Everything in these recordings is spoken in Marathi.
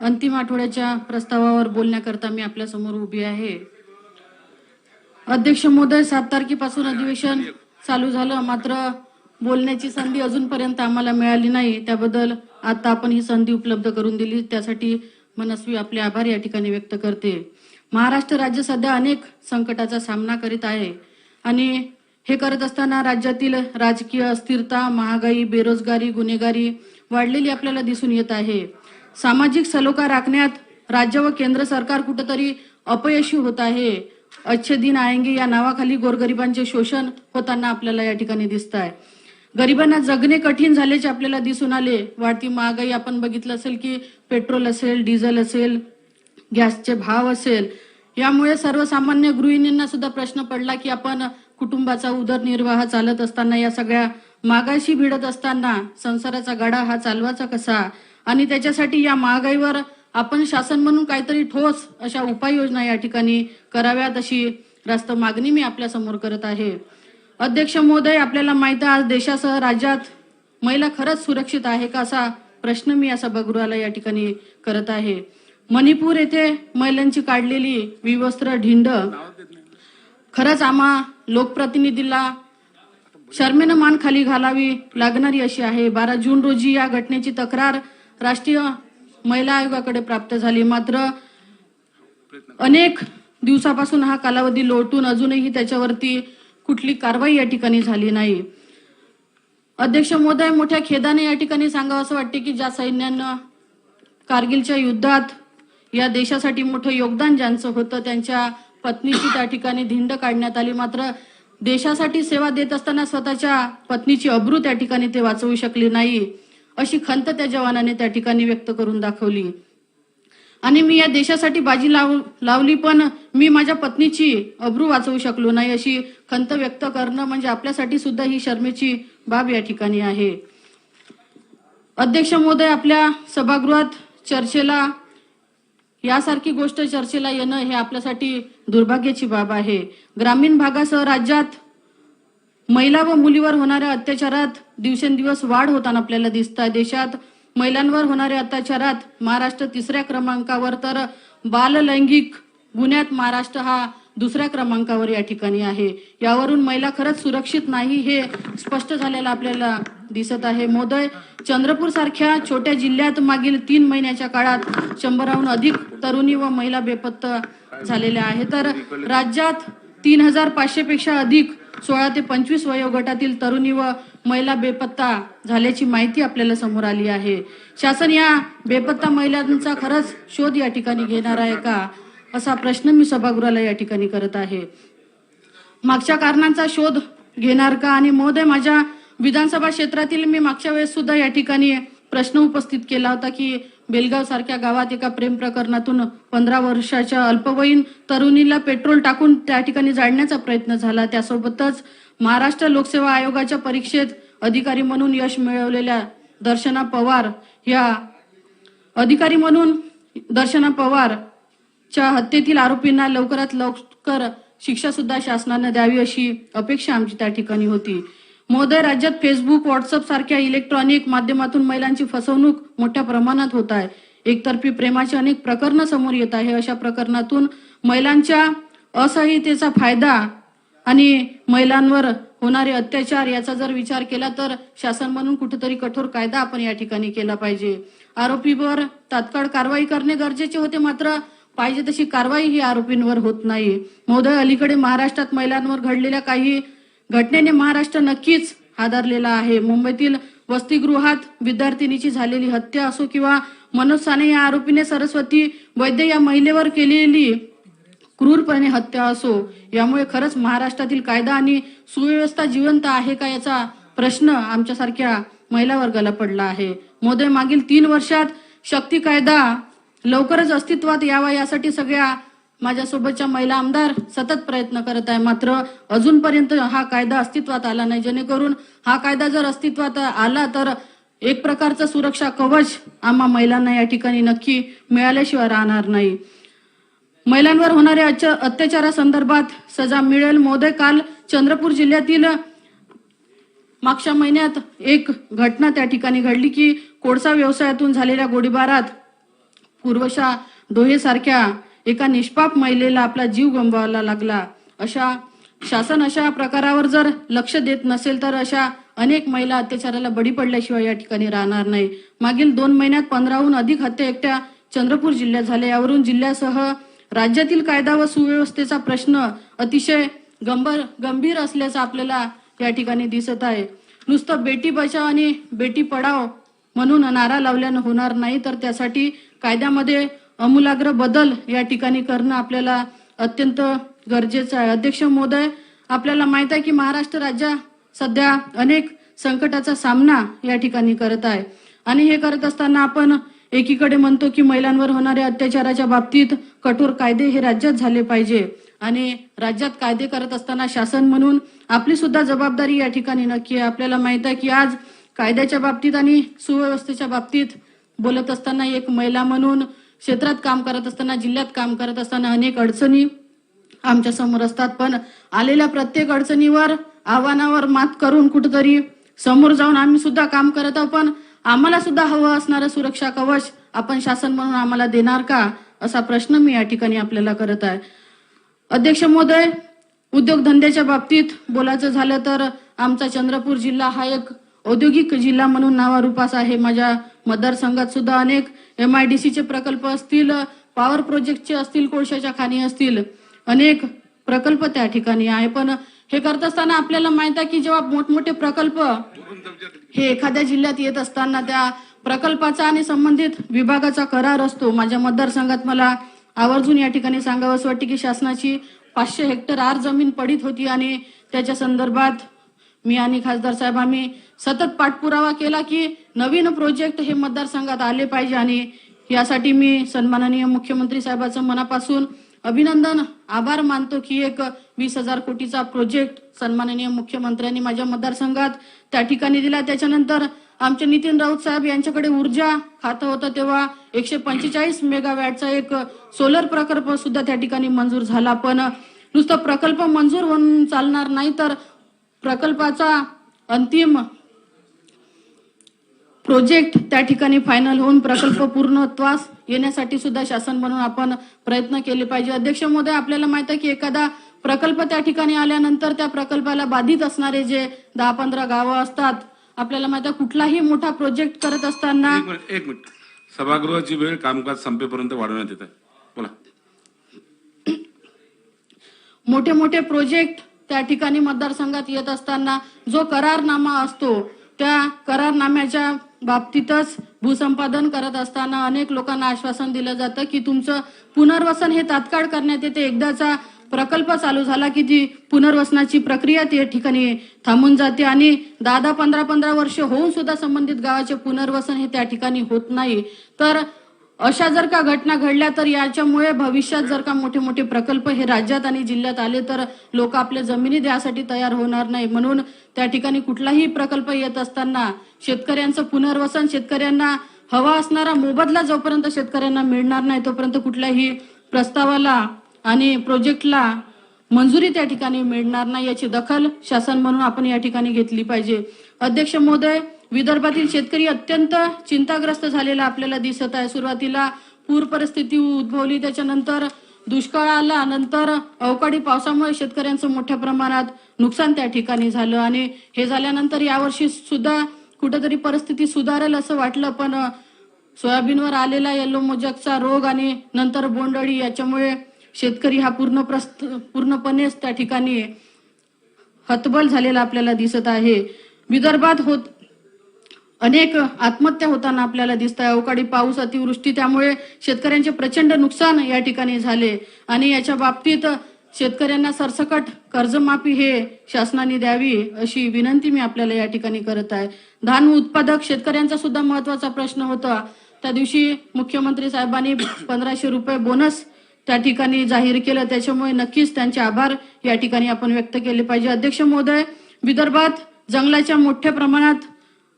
अंतिम आठवड्याच्या प्रस्तावावर बोलण्याकरता मी आपल्यासमोर उभी आहे. अध्यक्ष महोदय सात तारखेपासून अधिवेशन चालू झालं. मात्र बोलण्याची संधी अजूनपर्यंत आम्हाला मिळाली नाही. त्याबद्दल आता आपण ही संधी उपलब्ध करून दिली. त्यासाठी मनस्वी आपले आभार या ठिकाणी व्यक्त करते. महाराष्ट्र राज्य सध्या अनेक संकटाचा सामना करीत आहे आणि हे करत असताना राज्यातील राजकीय अस्थिरता महागाई बेरोजगारी गुन्हेगारी वाढलेली आपल्याला दिसून येत आहे. सामाजिक सलोखा राखण्यात राज्य व केंद्र सरकार कुठंतरी अपयशी होत आहे. अच्छे दिन आएंगे या नावाखाली गोरगरिबांचे शोषण होताना आपल्याला या ठिकाणी दिसत आहे गरिबांना जगणे कठीण झाल्याचे आपल्याला दिसून आले. वाढती महागाई आपण बघितलं असेल की पेट्रोल असेल डिझेल असेल गॅसचे भाव असेल. यामुळे सर्वसामान्य गृहिणींना सुद्धा प्रश्न पडला की आपण कुटुंबाचा उदरनिर्वाह चालत असताना या सगळ्या मागाशी भिडत असताना संसाराचा गाडा हा चालवायचा कसा? आणि त्याच्यासाठी या महागाईवर आपण शासन म्हणून काहीतरी ठोस अशा उपाययोजना या ठिकाणी कराव्यात अशी रास्त मागणी मी आपल्यासमोर करत आहे. अध्यक्ष महोदय आपल्याला माहिती आज देशासह राज्यात महिला खरंच सुरक्षित आहे का असा प्रश्न मी असा बगरुआला या ठिकाणी करत आहे. मणिपूर येथे महिलांची काढलेली विवस्त्र ढिंड. खरंच आम्हा लोकप्रतिनिधीला शर्मेनं मान खाली घालावी लागणारी अशी आहे. बारा जून रोजी या घटनेची तक्रार राष्ट्रीय महिला आयोगाकडे प्राप्त झाली. मात्र अनेक दिवसापासून हा कालावधी लोटून अजूनही त्याच्यावरती कुठली कारवाई या ठिकाणी झाली नाही. अध्यक्ष महोदय मोठ्या खेदाने या ठिकाणी सांगावं असं वाटते की ज्या सैन्यानं कारगिलच्या युद्धात या देशासाठी मोठं योगदान ज्यांचं होतं त्यांच्या पत्नीची त्या ठिकाणी धिंड काढण्यात आली. मात्र देशासाठी सेवा देत असताना स्वतःच्या पत्नीची अब्रू त्या ठिकाणी ते वाचवू शकले नाही. अशी खंत त्या जवानाने त्या ठिकाणी व्यक्त करून दाखवली. आणि मी या देशासाठी बाजी लाव लावली पण मी माझ्या पत्नीची अब्रू वाचवू शकलो नाही अशी खंत व्यक्त करणं म्हणजे आपल्यासाठी सुद्धा ही शर्मेची बाब या ठिकाणी आहे. अध्यक्ष महोदय आपल्या सभागृहात चर्चेला यासारखी गोष्ट चर्चेला येणं हे आपल्यासाठी दुर्भाग्याची बाब आहे. ग्रामीण भागासह राज्यात महिला व मुलीवर होणाऱ्या अत्याचारात दिवसेंदिवस वाढ होताना आपल्याला दिसत आहे देशात महिलांवर होणाऱ्या अत्याचारात महाराष्ट्र तिसऱ्या क्रमांकावर. तर बाललैंगिक गुन्ह्यात महाराष्ट्र हा दुसऱ्या क्रमांकावर या ठिकाणी आहे. यावरून महिला खरंच सुरक्षित नाही हे स्पष्ट झालेलं आपल्याला दिसत आहे. मोदय चंद्रपूर सारख्या छोट्या जिल्ह्यात मागील तीन महिन्याच्या काळात शंभराहून अधिक तरुणी व महिला बेपत्ता झालेल्या आहे तर राज्यात तीन हजार पाचशे पेक्षा अधिक सोळा ते पंचवीस वयोगटातील तरुणी व महिला बेपत्ता झाल्याची माहिती आपल्याला समोर आली आहे. शासन या बेपत्ता महिलांचा खरंच शोध या ठिकाणी घेणार आहे का? असा प्रश्न मी सभागृहाला या ठिकाणी करत आहे. मागच्या कारणांचा शोध घेणार का? आणि महोदय माझ्या विधानसभा क्षेत्रातील मी मागच्या वेळेस सुद्धा या ठिकाणी प्रश्न उपस्थित केला होता की बेलगाव सारख्या गावात एका प्रेम प्रकरणातून पंधरा वर्षाच्या अल्पवयीन तरुणीला पेट्रोल टाकून त्या ठिकाणी जाळण्याचा प्रयत्न झाला. त्यासोबतच महाराष्ट्र लोकसेवा आयोगाच्या परीक्षेत अधिकारी म्हणून यश मिळवलेल्या दर्शना पवार या अधिकारी म्हणून दर्शना पवार च्या हत्येतील आरोपींना लवकरात लवकर शिक्षा सुद्धा शासनानं द्यावी अशी अपेक्षा आमची त्या ठिकाणी होती. महोदय राज्यात फेसबुक व्हॉट्सअप सारख्या इलेक्ट्रॉनिक माध्यमातून महिलांची फसवणूक मोठ्या प्रमाणात होत आहे. एकतर्फी प्रेमाची अनेक प्रकरणं समोर येत आहे. अशा प्रकरणातून महिलांच्या असहितेचा फायदा आणि महिलांवर होणारे अत्याचार याचा जर विचार केला तर शासन म्हणून कुठेतरी कठोर कायदा आपण या ठिकाणी केला पाहिजे. आरोपीवर तात्काळ कारवाई करणे गरजेचे होते मात्र पाहिजे तशी कारवाई ही आरोपींवर होत नाही. महोदय अलीकडे महाराष्ट्रात महिलांवर घडलेल्या काही घटनेने महाराष्ट्र नक्कीच हादरलेला आहे. मुंबईतील वसतिगृहात विद्यार्थिनीची झालेली हत्या असो किंवा मनोज साने या आरोपीने सरस्वती वैद्य या महिलेवर केलेली क्रूरपणे हत्या असो यामुळे खरंच महाराष्ट्रातील कायदा आणि सुव्यवस्था जिवंत आहे का याचा प्रश्न आमच्यासारख्या महिला वर्गाला पडला आहे. मोदय मागील तीन वर्षात शक्ती कायदा लवकरच अस्तित्वात यावा यासाठी सगळ्या माझ्यासोबतच्या महिला आमदार सतत प्रयत्न करत आहे. मात्र अजूनपर्यंत हा कायदा अस्तित्वात आला नाही. जेणेकरून हा कायदा जर अस्तित्वात आला तर एक प्रकारचं सुरक्षा कवच आम्हा महिलांना या ठिकाणी नक्की मिळाल्याशिवाय राहणार नाही. महिलांवर होणाऱ्या अत्याचारासंदर्भात सजा मिळेल. मोदय काल चंद्रपूर जिल्ह्यातील मागच्या महिन्यात एक घटना त्या ठिकाणी घडली की कोळसा व्यवसायातून झालेल्या गोळीबारात पूर्वशा डोहेसारख्या एका निष्पाप महिलेला आपला जीव गमवावा लागला. अशा शासन अशा प्रकारावर जर लक्ष देत नसेल तर अशा अनेक महिला अत्याचाराला बळी पडल्याशिवाय या ठिकाणी राहणार नाही. मागील दोन महिन्यात पंधराहून अधिक हत्या एकट्या चंद्रपूर जिल्ह्यात झाल्या. यावरून जिल्ह्यासह राज्यातील कायदा व सुव्यवस्थेचा प्रश्न अतिशय गंभीर गंभीर असल्याचं आपल्याला या ठिकाणी दिसत आहे. नुसतं बेटी बचाव आणि बेटी पढाव म्हणून नारा लावल्यानं होणार नाही तर त्यासाठी कायद्यामध्ये अमूलाग्र बदल या ठिकाणी करणं आपल्याला अत्यंत गरजेचं आहे. अध्यक्ष महोदय आपल्याला माहीत आहे की महाराष्ट्र राज्य सध्या अनेक संकटाचा सामना या ठिकाणी करत आहे. आणि हे करत असताना आपण एकीकडे म्हणतो की महिलांवर होणाऱ्या अत्याचाराच्या बाबतीत कठोर कायदे हे राज्यात झाले पाहिजे. आणि राज्यात कायदे करत असताना शासन म्हणून आपली सुद्धा जबाबदारी या ठिकाणी नक्की आहे. आपल्याला माहीत आहे की आज कायद्याच्या बाबतीत आणि सुव्यवस्थेच्या बाबतीत बोलत असताना एक महिला म्हणून क्षेत्रात काम करत असताना जिल्ह्यात काम करत असताना अनेक अडचणी आमच्यासमोर असतात. पण आलेल्या प्रत्येक अडचणीवर आव्हानावर मात करून कुठेतरी समोर जाऊन आम्ही सुद्धा काम करत आहोत. पण आम्हाला सुद्धा हवं असणारं सुरक्षा कवच आपण शासन म्हणून आम्हाला देणार का? असा प्रश्न मी या ठिकाणी आपल्याला करत आहे. अध्यक्ष महोदय उद्योगधंद्याच्या बाबतीत बोलायचं झालं तर आमचा चंद्रपूर जिल्हा हा एक औद्योगिक जिल्हा म्हणून नावारूपास आहे. माझ्या मतदारसंघात सुद्धा अनेक एम आय डी सीचे प्रकल्प असतील पॉवर प्रोजेक्टचे असतील कोळशाच्या खाणी असतील. अनेक प्रकल्प त्या ठिकाणी आहे. पण हे करत असताना आपल्याला माहीत आहे की जेव्हा मोठमोठे प्रकल्प हे एखाद्या जिल्ह्यात येत असताना त्या प्रकल्पाचा आणि संबंधित विभागाचा करार असतो. माझ्या मतदारसंघात मला आवर्जून या ठिकाणी सांगावंसं वाटते की शासनाची पाचशे हेक्टर आर जमीन पडीत होती आणि त्याच्या संदर्भात मी आणि खासदार साहेब आम्ही सतत पाठपुरावा केला की नवीन प्रोजेक्ट हे मतदारसंघात आले पाहिजे आणि यासाठी मी सन्माननीय मुख्यमंत्री साहेबांचं मनापासून अभिनंदन आभार मानतो की एक वीस हजार कोटीचा प्रोजेक्ट सन्माननीय मुख्यमंत्र्यांनी माझ्या मतदारसंघात त्या ठिकाणी दिला. त्याच्यानंतर आमचे नितीन राऊत साहेब यांच्याकडे ऊर्जा खातं होतं तेव्हा एकशे पंचेचाळीस मेगावॅटचा एक सोलर प्रकल्प सुद्धा त्या ठिकाणी मंजूर झाला. पण नुसतं प्रकल्प मंजूर होऊन चालणार नाही तर प्रकल्पाचा अंतिम प्रोजेक्ट त्या ठिकाणी फायनल होऊन प्रकल्प पूर्णत्वास येण्यासाठी सुद्धा शासन म्हणून आपण प्रयत्न केले पाहिजे. अध्यक्ष महोदय आपल्याला माहीत आहे की एखादा प्रकल्प त्या ठिकाणी आल्यानंतर त्या प्रकल्पाला बाधित असणारे जे दहा पंधरा गावं असतात आपल्याला माहीत आहे कुठलाही मोठा प्रोजेक्ट करत असताना एक मिनिट एक मिनिट. सभागृहाची वेळ कामकाज संपेपर्यंत वाढवण्यात येत आहे. बोला. मोठे मोठे प्रोजेक्ट त्या ठिकाणी मतदारसंघात येत असताना जो करारनामा असतो त्या करारनाम्याच्या बाबतीतच भूसंपादन करत असताना अनेक लोकांना आश्वासन दिलं जातं की तुमचं पुनर्वसन हे तात्काळ करण्यात येते. एकदाचा प्रकल्प चालू झाला की ती पुनर्वसनाची प्रक्रिया त्या ठिकाणी थांबून जाते आणि दहा दहा पंधरा पंधरा वर्ष होऊन सुद्धा संबंधित गावाचे पुनर्वसन हे त्या ठिकाणी होत नाही. तर अशा जर का घटना घडल्या तर याच्यामुळे भविष्यात जर का मोठे मोठे प्रकल्प हे राज्यात आणि जिल्ह्यात आले तर लोक आपल्या जमिनी द्यासाठी तयार होणार नाही. म्हणून त्या ठिकाणी कुठलाही प्रकल्प येत असताना शेतकऱ्यांचं पुनर्वसन शेतकऱ्यांना हवा असणारा मोबदला जोपर्यंत शेतकऱ्यांना मिळणार नाही तोपर्यंत कुठल्याही प्रस्तावाला आणि प्रोजेक्टला मंजुरी त्या ठिकाणी मिळणार नाही याची दखल शासन म्हणून आपण या ठिकाणी घेतली पाहिजे. अध्यक्ष महोदय विदर्भातील शेतकरी अत्यंत चिंताग्रस्त झालेला आपल्याला दिसत आहे. सुरुवातीला पूर परिस्थिती उद्भवली. त्याच्यानंतर दुष्काळ आला. नंतर अवकाळी पावसामुळे शेतकऱ्यांचं मोठ्या प्रमाणात नुकसान त्या ठिकाणी झालं. आणि हे झाल्यानंतर यावर्षी सुद्धा कुठेतरी परिस्थिती सुधारेल असं वाटलं. पण सोयाबीनवर आलेला येलो मोजकचा रोग आणि नंतर बोंडअळी याच्यामुळे शेतकरी हा पूर्ण प्रस्त पूर्णपणेच त्या ठिकाणी हतबल झालेला आपल्याला दिसत आहे. विदर्भात होत अनेक आत्महत्या होताना आपल्याला दिसत आहे अवकाळी पाऊस अतिवृष्टी त्यामुळे शेतकऱ्यांचे प्रचंड नुकसान या ठिकाणी झाले. आणि याच्या बाबतीत शेतकऱ्यांना सरसकट कर्जमाफी हे शासनाने द्यावी अशी विनंती मी आपल्याला या ठिकाणी करत आहे. धान उत्पादक शेतकऱ्यांचा सुद्धा महत्त्वाचा प्रश्न होता. त्या दिवशी मुख्यमंत्री साहेबांनी पंधराशे रुपये बोनस त्या ठिकाणी जाहीर केलं. त्याच्यामुळे नक्कीच त्यांचे आभार या ठिकाणी आपण व्यक्त केले पाहिजे. अध्यक्ष महोदय विदर्भात जंगलाच्या मोठ्या प्रमाणात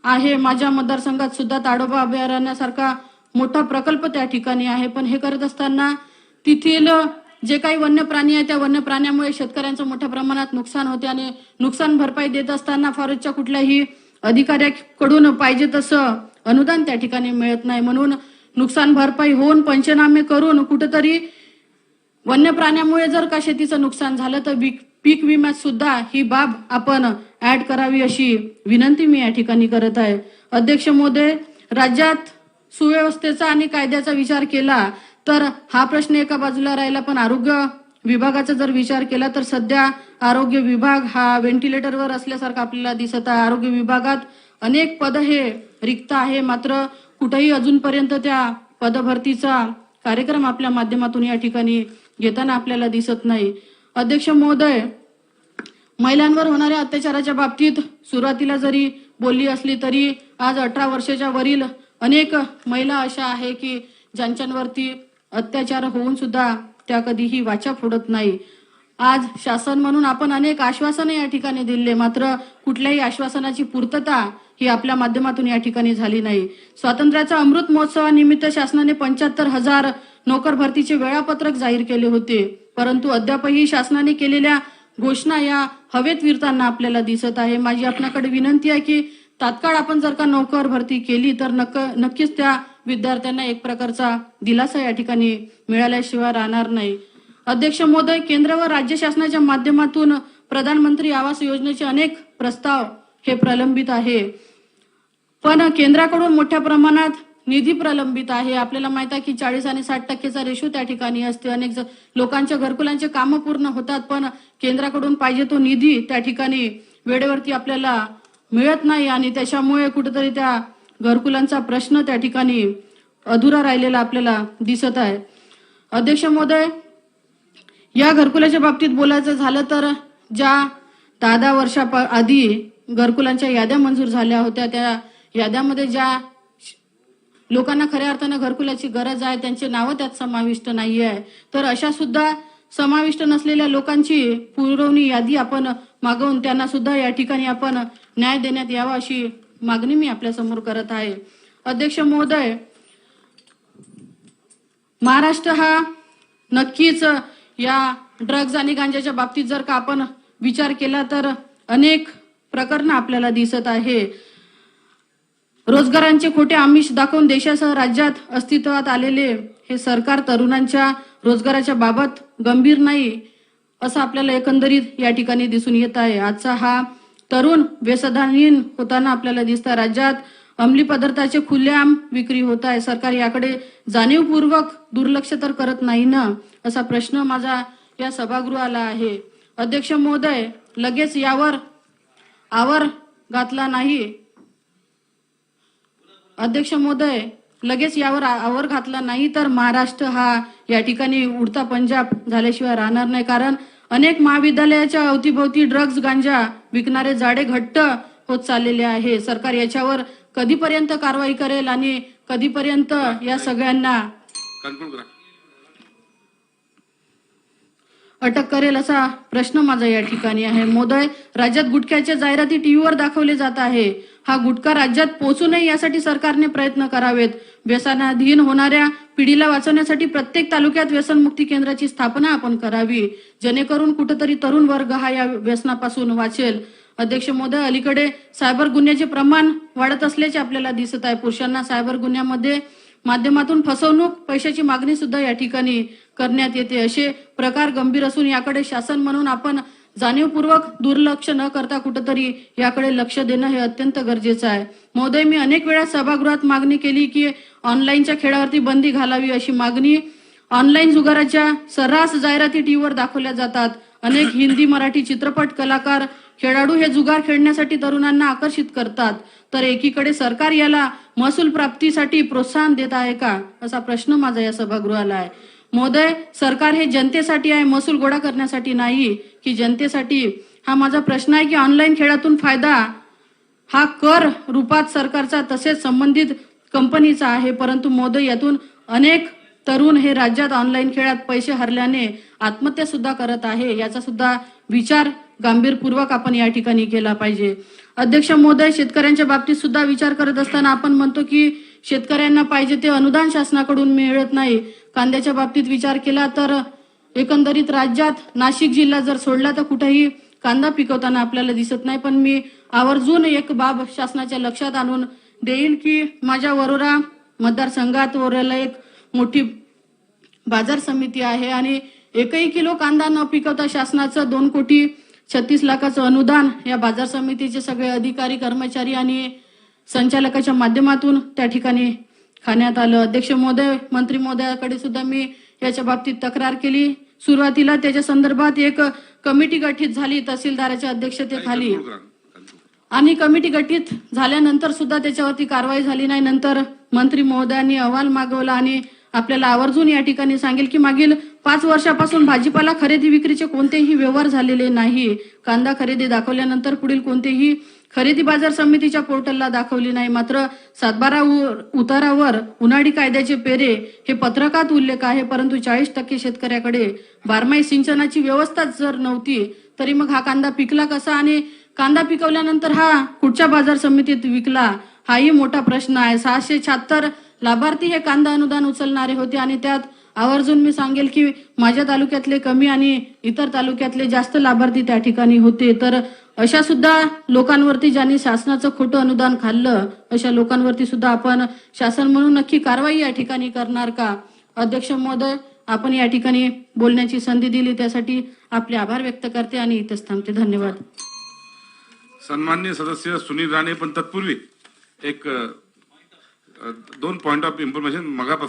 आहे. माझ्या मतदारसंघात सुद्धा ताडोबा अभयारण्यासारखा मोठा प्रकल्प त्या ठिकाणी आहे. पण हे करत असताना तेथील जे काही वन्य प्राणी आहे त्या वन्य प्राण्यामुळे शेतकऱ्यांचं मोठ्या प्रमाणात नुकसान होते आणि नुकसान भरपाई देत असताना फॉरेस्टच्या कुठल्याही अधिकाऱ्याकडून पाहिजे तसं अनुदान त्या ठिकाणी मिळत नाही. म्हणून नुकसान भरपाई होऊन पंचनामे करून कुठेतरी वन्य प्राण्यामुळे जर का शेतीचं नुकसान झालं तर पीक विम्यात सुद्धा ही बाब आपण ऍड करावी अशी विनंती मी या ठिकाणी करत आहे. अध्यक्ष मोदय राज्यात सुव्यवस्थेचा आणि कायद्याचा विचार केला तर हा प्रश्न एका बाजूला राहिला पण आरोग्य विभागाचा जर विचार केला तर सध्या आरोग्य विभाग हा व्हेंटिलेटरवर असल्यासारखा आपल्याला दिसत आहे. आरोग्य विभागात अनेक पद हे रिक्त आहे मात्र कुठेही अजूनपर्यंत त्या पदभरतीचा कार्यक्रम आपल्या माध्यमातून या ठिकाणी घेताना आपल्याला दिसत नाही. अध्यक्ष महोदय महिलांवर होणाऱ्या अत्याचाराच्या बाबतीत सुरुवातीला जरी बोलली असली तरी आज अठरा वर्षाच्या वरील अनेक महिला अशा आहे की ज्यांच्यावरती अत्याचार होऊन सुद्धा त्या कधीही वाचा फोडत नाही. आज शासन म्हणून आपण अनेक आश्वासनं या ठिकाणी दिले मात्र कुठल्याही आश्वासनाची पूर्तता ही आपल्या माध्यमातून या ठिकाणी झाली नाही. स्वातंत्र्याचा अमृत महोत्सवानिमित्त शासनाने पंच्याहत्तर हजार नोकर भरतीचे वेळापत्रक जाहीर केले होते परंतु अद्यापही शासनाने केलेल्या घोषणा या हवेत विरताना आपल्याला दिसत आहे. माझी आपणाकडे विनंती आहे की तात्काळ आपण जर का नोकर भरती केली तर नक्क नक्कीच त्या विद्यार्थ्यांना एक प्रकारचा दिलासा या ठिकाणी मिळाल्याशिवाय राहणार नाही. अध्यक्ष महोदय केंद्र व राज्य शासनाच्या माध्यमातून प्रधानमंत्री आवास योजनेचे अनेक प्रस्ताव हे प्रलंबित आहे. पण केंद्राकडून मोठ्या प्रमाणात निधी प्रलंबित आहे. आपल्याला माहीत आहे की चाळीस आणि साठ टक्केचा रेशो त्या ठिकाणी असते. अनेक लोकांच्या घरकुलांचे कामं पूर्ण होतात पण केंद्राकडून पाहिजे तो निधी त्या ठिकाणी वेळेवरती आपल्याला मिळत नाही आणि त्याच्यामुळे कुठेतरी त्या घरकुलांचा प्रश्न त्या ठिकाणी अधुरा राहिलेला आपल्याला दिसत आहे. अध्यक्ष महोदय या घरकुलाच्या बाबतीत बोलायचं झालं तर ज्या दहा दहा वर्षा आधी घरकुलांच्या याद्या मंजूर झाल्या होत्या त्या याद्यामध्ये ज्या लोकांना खऱ्या अर्थानं घरकुलाची गरज आहे त्यांचे नावं त्यात समाविष्ट नाही आहे तर अशा सुद्धा समाविष्ट नसलेल्या लोकांची पुरवणी यादी आपण मागवून त्यांना सुद्धा या ठिकाणी आपण न्याय देण्यात यावा अशी मागणी मी आपल्यासमोर करत आहे. अध्यक्ष महोदय महाराष्ट्र हा नक्कीच या ड्रग्ज आणि गांजाच्या बाबतीत जर का आपण विचार केला तर अनेक प्रकरणं आपल्याला दिसत आहे. रोजगारांचे खोटे आमिष दाखवून देशासह राज्यात अस्तित्वात आलेले हे सरकार तरुणांच्या रोजगाराच्या बाबत गंभीर नाही असं आपल्याला एकंदरीत या ठिकाणी दिसून येत आहे. आजचा हा तरुण व्यसधानहीन होताना आपल्याला दिसत आहे. राज्यात अंमली पदार्थाचे खुलेआम विक्री होत आहे. सरकार याकडे जाणीवपूर्वक दुर्लक्ष तर करत नाही ना असा प्रश्न माझा या सभागृहाला आहे. अध्यक्ष महोदय लगेच यावर आवर घातला नाही. अध्यक्ष महोदय लगेच यावर आवर घातला नाही तर महाराष्ट्र हा या ठिकाणी उडता पंजाब झाल्याशिवाय राहणार नाही. कारण अनेक महाविद्यालयाच्या अवतीभोवती ड्रग्ज गांजा विकणारे जाडे घट्ट होत चाललेले आहे. सरकार याच्यावर कधीपर्यंत कारवाई करेल आणि कधीपर्यंत या सगळ्यांना अटक करेल असा प्रश्न माझा या ठिकाणी आहे. मोदय राज्यात गुटख्याच्या जाहिराती टीव्हीवर दाखवले जात आहे. हा गुटखा राज्यात पोहोचू नये यासाठी सरकारने प्रयत्न करावेत. व्यसनाधीन होणाऱ्या पिढीला वाचवण्यासाठी प्रत्येक तालुक्यात व्यसनमुक्ती केंद्राची स्थापना आपण करावी. जेणेकरून कुठेतरी तरुण वर्ग हा या व्यसनापासून वाचेल. अध्यक्ष मोदय अलीकडे सायबर गुन्ह्याचे प्रमाण वाढत असल्याचे आपल्याला दिसत आहे. पुरुषांना सायबर गुन्ह्यामध्ये माध्यमातून फसवणूक पैशाची मागणी सुद्धा या ठिकाणी करण्यात येते. असे प्रकार गंभीर असून याकडे शासन म्हणून आपण जाणीवपूर्वक दुर्लक्ष न करता कुठंतरी याकडे लक्ष देणं हे अत्यंत गरजेचं आहे. महोदय मी अनेक वेळा सभागृहात मागणी केली की ऑनलाईनच्या खेळावरती बंदी घालावी अशी मागणी ऑनलाईन जुगाराच्या सर्रास जाहिराती टीव्हीवर दाखवल्या जातात. अनेक हिंदी मराठी चित्रपट कलाकार खेळाडू हे जुगार खेळण्यासाठी तरुणांना आकर्षित करतात. तर एकीकडे सरकार याला महसूल प्राप्तीसाठी प्रोत्साहन देत आहे का? असा प्रश्न माझा या सभागृहाला आहे. महोदय सरकार हे जनतेसाठी आहे महसूल गोळा करण्यासाठी नाही की जनतेसाठी. हा माझा प्रश्न आहे की ऑनलाईन खेळातून फायदा हा कर रूपात सरकारचा तसेच संबंधित कंपनीचा आहे परंतु मोदय यातून अनेक तरुण हे राज्यात ऑनलाईन खेळात पैसे हरल्याने आत्महत्या सुद्धा करत आहे याचा सुद्धा विचार गांभीरपूर्वक आपण या ठिकाणी केला पाहिजे. अध्यक्ष महोदय शेतकऱ्यांच्या बाबतीत सुद्धा विचार करत असताना आपण म्हणतो की शेतकऱ्यांना पाहिजे ते अनुदान शासनाकडून मिळत नाही. कांद्याच्या बाबतीत विचार केला तर एकंदरीत राज्यात नाशिक जिल्हा जर सोडला तर कुठेही कांदा पिकवताना आपल्याला दिसत नाही. पण मी आवर्जून एक बाब शासनाच्या लक्षात आणून देईल की माझ्या वरोरा मतदारसंघात वरोला एक मोठी बाजार समिती आहे आणि एकही किलो कांदा न पिकवता शासनाचं दोन कोटी छत्तीस लाखाचं अनुदान या बाजार समितीचे सगळे अधिकारी कर्मचारी आणि संचालकाच्या माध्यमातून त्या ठिकाणी खाण्यात आलं. अध्यक्ष महोदय मंत्री महोदयाकडे सुद्धा मी याच्या बाबतीत तक्रार केली. सुरुवातीला त्याच्या संदर्भात एक कमिटी गठीत झाली तहसीलदाराच्या अध्यक्षतेखाली. आणि कमिटी गठीत झाल्यानंतर सुद्धा त्याच्यावरती कारवाई झाली नाही. नंतर मंत्री महोदयांनी अहवाल मागवला आणि आपल्याला आवर्जून या ठिकाणी सांगेल की मागील पाच वर्षापासून भाजीपाला खरेदी विक्रीचे कोणतेही व्यवहार झालेले नाही. कांदा खरेदी दाखवल्यानंतर पुढील कोणतेही खरेदी बाजार समितीच्या पोर्टलला दाखवली नाही. मात्र सातबारा उ- उतारावर उन्हाळी कायद्याचे पेरे हे पत्रकात उल्लेख आहे. परंतु चाळीस टक्के शेतकऱ्याकडे बारमाही सिंचनाची व्यवस्थाच जर नव्हती तरी मग हा कांदा पिकला कसा? आणि कांदा पिकवल्यानंतर हा कुठच्या बाजार समितीत विकला? हाही मोठा प्रश्न आहे. सहाशे शहात्तर लाभार्थी हे कांदा अनुदान उचलणारे होते आणि त्यात आवर्जून मी सांगेल की माझ्या तालुक्यातले कमी आणि इतर तालुक्यातले जास्त लाभार्थी त्या ठिकाणी होते. तर अशा सुद्धा लोकांवरती ज्यांनी शासनाचं खोटं अनुदान खाल्लं अशा लोकांवरती सुद्धा आपण शासन म्हणून नक्की कारवाई या ठिकाणी करणार का? अध्यक्ष महोदय आपण या ठिकाणी बोलण्याची संधी दिली त्यासाठी आपले आभार व्यक्त करते आणि इथेच थांबते. धन्यवाद. सन्मान्य सदस्य सुनील राणे पण तत्पूर्वी एक दोन पॉइंट ऑफ इन्फॉर्मेशन मगापासून